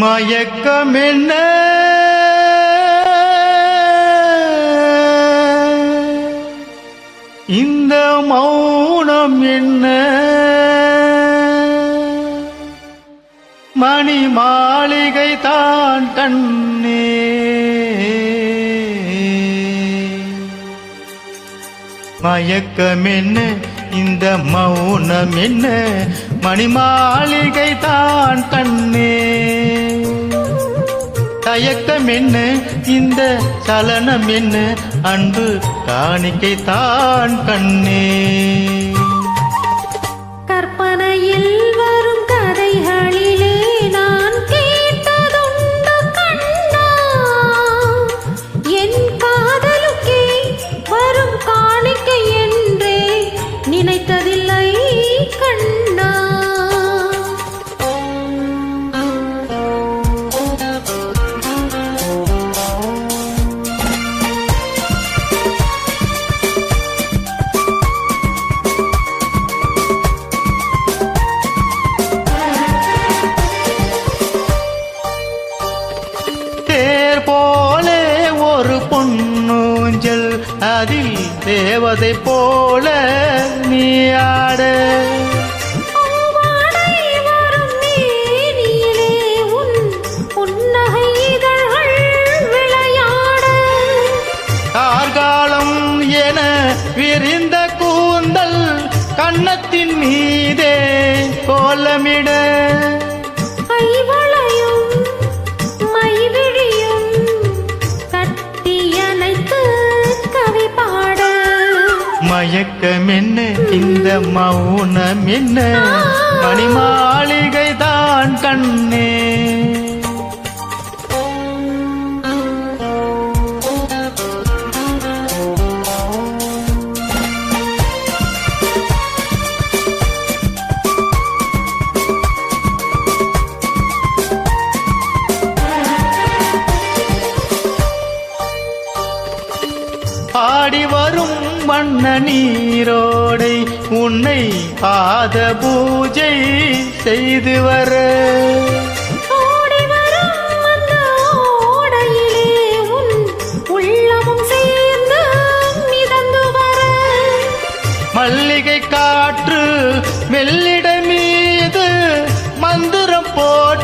மயக்கமென்ன? இந்த மௌனம் என்ன? மணி மாளிகை தான் கண்ணே. மயக்கம் என்ன இந்த மௌனம் என்ன மணிமாளிகை தான் கண்ணே. தயக்கம் என்ன இந்த சலனம் என்ன அன்பு காணிக்கை தான் கண்ணே. அதில் தேவதை போல நீ ஆட. கார்காலம் என விரிந்த கூந்தல் கன்னத்தின் மீதே கோலமிட. மௌனம் என்ன மணிமாளிகை தான் கண்ணே. வண்ண நீரோடை உன்னை பாத பூஜை செய்து வர. மல்லிகை காற்று மெல்லிட மீது மந்திரம் போட்டு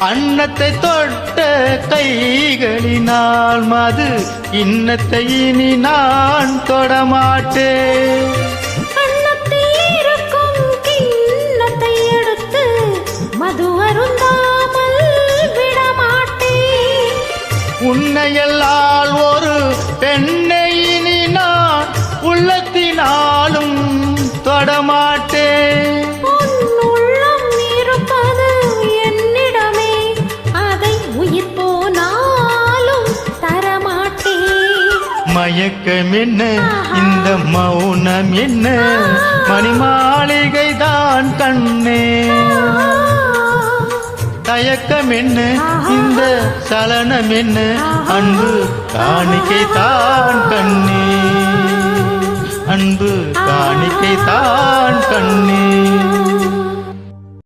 அன்னத்தை தொட்ட கைகளினால் மது இன்னத்தை இனி நான் தொடமாட்டேன் மயக்கம் என்ன? இந்த மௌனம் என்ன? மணிமாளிகை தான் கண்ணே. தயக்கம் என்ன? இந்த சலனம் என்ன? அன்பு காணிக்கை தான் கண்ணே. அன்பு காணிக்கை தான் கண்ணே.